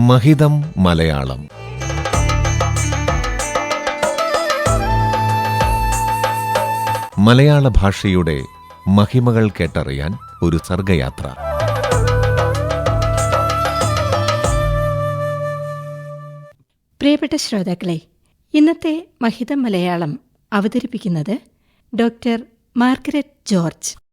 മഹിതം മലയാളം. മലയാള ഭാഷയുടെ മഹിമകൾ കേട്ടറിയാൻ ഒരു സർഗയാത്ര. പ്രിയപ്പെട്ട ശ്രോതാക്കളെ ഇന്നത്തെ മഹിതം മലയാളം അവതരിപ്പിക്കുന്നത് ഡോക്ടർ മാർഗരറ്റ് ജോർജ്.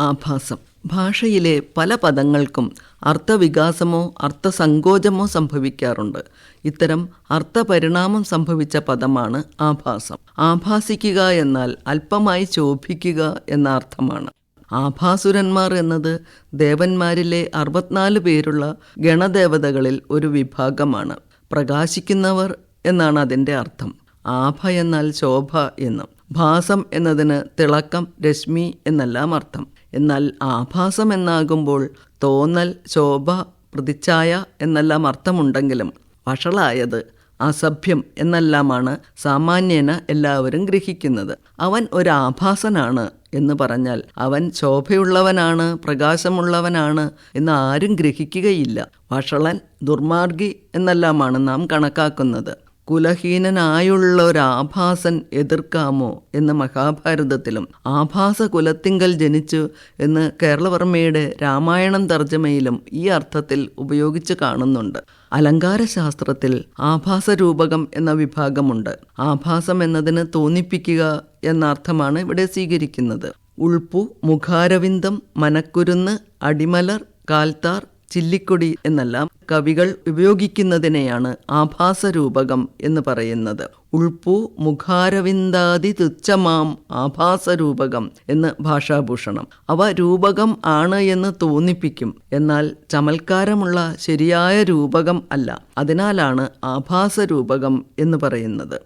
ആഭാസം. ഭാഷയിലെ പല പദങ്ങൾക്കും അർത്ഥവികാസമോ അർത്ഥസങ്കോചമോ സംഭവിക്കാറുണ്ട്. ഇത്തരം അർത്ഥപരിണാമം സംഭവിച്ച പദമാണ് ആഭാസം. ആഭാസിക്കുക എന്നാൽ അല്പമായി ശോഭിക്കുക എന്ന അർത്ഥമാണ്. ആഭാസുരന്മാർ എന്നത് ദേവന്മാരിലെ അറുപത്തിനാല് പേരുള്ള ഗണദേവതകളിൽ ഒരു വിഭാഗമാണ്. പ്രകാശിക്കുന്നവർ എന്നാണ് അതിന്റെ അർത്ഥം. ആഭ എന്നാൽ ശോഭ എന്നും. ഭാസം എന്നതിന് തിളക്കം രശ്മി എന്നെല്ലാം അർത്ഥം. എന്നാൽ ആഭാസം എന്നാകുമ്പോൾ തോന്നൽ ശോഭ പ്രതിച്ഛായ എന്നെല്ലാം അർത്ഥമുണ്ടെങ്കിലും വഷളായത് അസഭ്യം എന്നെല്ലാമാണ് സാമാന്യേന എല്ലാവരും ഗ്രഹിക്കുന്നത്. അവൻ ഒരു ആഭാസനാണ് എന്ന് പറഞ്ഞാൽ അവൻ ശോഭയുള്ളവനാണ് പ്രകാശമുള്ളവനാണ് എന്ന് ആരും ഗ്രഹിക്കുകയില്ല. വഷളൻ ദുർമാർഗി എന്നെല്ലാമാണ് നാം കണക്കാക്കുന്നത്. കുലഹീനനായുള്ള ഒരു ആഭാസൻ എതിർക്കാമോ എന്ന് മഹാഭാരതത്തിലും ആഭാസ കുലത്തിങ്കൽ ജനിച്ചു എന്ന് കേരളവർമ്മയുടെ രാമായണം തർജമയിലും ഈ അർത്ഥത്തിൽ ഉപയോഗിച്ച് കാണുന്നുണ്ട്. അലങ്കാരശാസ്ത്രത്തിൽ ആഭാസരൂപകം എന്ന വിഭാഗമുണ്ട്. ആഭാസം എന്നതിന് തോന്നിപ്പിക്കുക എന്ന അർത്ഥമാണ് ഇവിടെ സ്വീകരിക്കുന്നത്. ഉൾപ്പു മുഖാരവിന്ദം മനക്കുരുന്ന് അടിമലർ കാൽത്താർ ചില്ലിക്കൊടി എന്നെല്ലാം കവികൾ ഉപയോഗിക്കുന്നതിനെയാണ് ആഭാസരൂപകം എന്ന് പറയുന്നത്. ഉൾപ്പു മുഖാരവിന്ദാതി തുച്ഛമാം ആഭാസരൂപകം എന്ന് ഭാഷാഭൂഷണം. അവ രൂപകം ആണ് എന്ന് തോന്നിപ്പിക്കും. എന്നാൽ ചമൽക്കാരമുള്ള ശരിയായ രൂപകം അല്ല. അതിനാലാണ് ആഭാസരൂപകം എന്ന് പറയുന്നത്.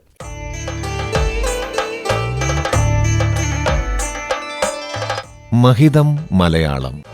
മഹിതം മലയാളം